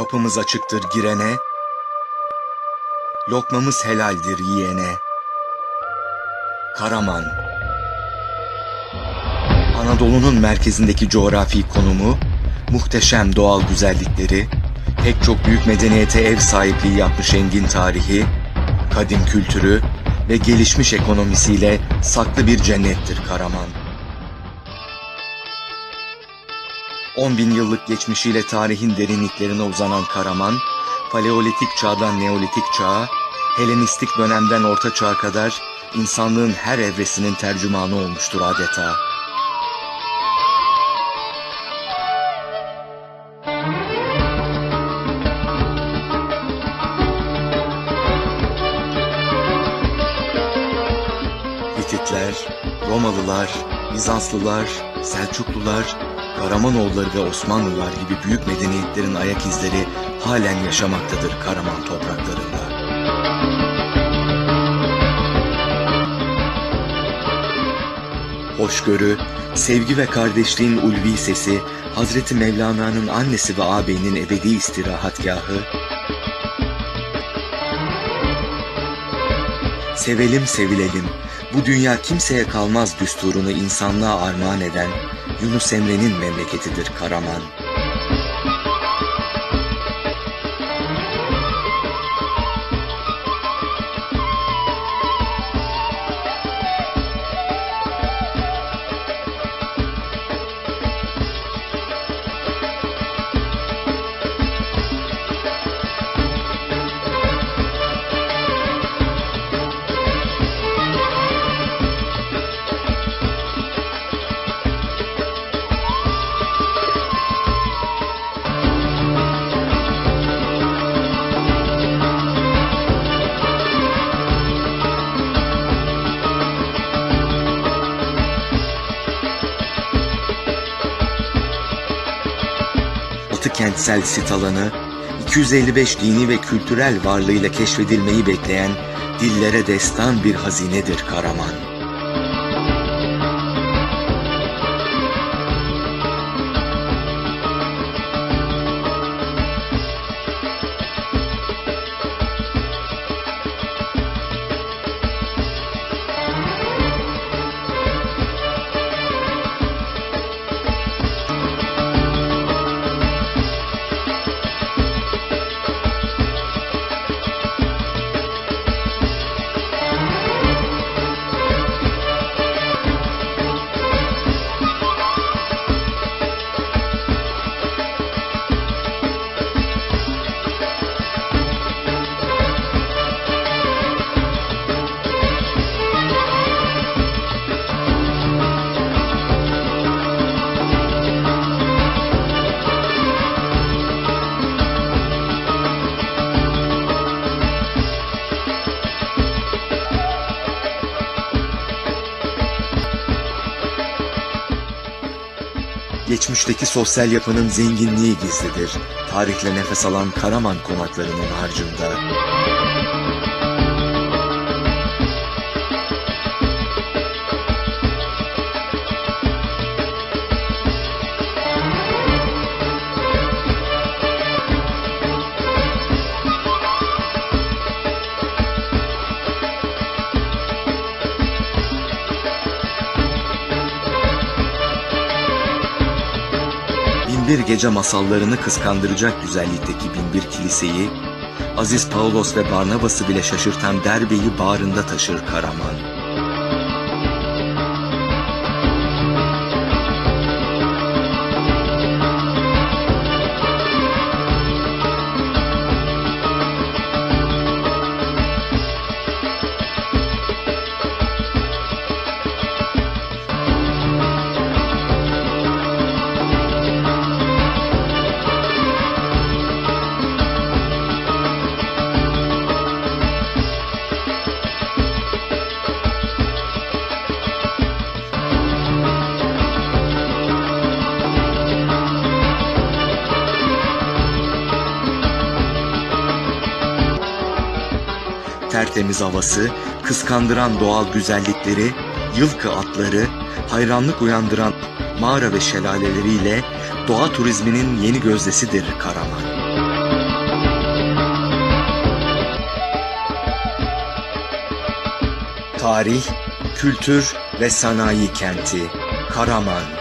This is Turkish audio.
Kapımız açıktır girene, lokmamız helaldir yiyene. Karaman Anadolu'nun merkezindeki coğrafi konumu, muhteşem doğal güzellikleri, pek çok büyük medeniyete ev sahipliği yapmış engin tarihi, kadim kültürü ve gelişmiş ekonomisiyle saklı bir cennettir Karaman. 10 bin yıllık geçmişiyle tarihin derinliklerine uzanan Karaman, Paleolitik çağdan Neolitik çağa, Helenistik dönemden Orta Çağ'a kadar insanlığın her evresinin tercümanı olmuştur adeta. Hititler, Romalılar, Bizanslılar, Selçuklular, Karamanoğulları ve Osmanlılar gibi büyük medeniyetlerin ayak izleri halen yaşamaktadır Karaman topraklarında. Hoşgörü, sevgi ve kardeşliğin ulvi sesi, Hazreti Mevlana'nın annesi ve ağabeyinin ebedi istirahatgahı, Sevelim sevilelim, bu dünya kimseye kalmaz düsturunu insanlığa armağan eden Yunus Emre'nin memleketidir Karaman. Batı kentsel sit alanı, 255 dini ve kültürel varlığıyla keşfedilmeyi bekleyen dillere destan bir hazinedir Karaman. Geçmişteki sosyal yapının zenginliği gizlidir. Tarihle nefes alan Karaman konaklarının harcında. Binbir Gece masallarını kıskandıracak güzellikteki Binbir Kiliseyi, Aziz Paulos ve Barnabas'ı bile şaşırtan derbeyi bağrında taşır Karaman. tertemiz havası, kıskandıran doğal güzellikleri, yılkı atları, hayranlık uyandıran mağara ve şelaleleriyle doğa turizminin yeni gözdesidir Karaman. Tarih, kültür ve sanayi kenti Karaman.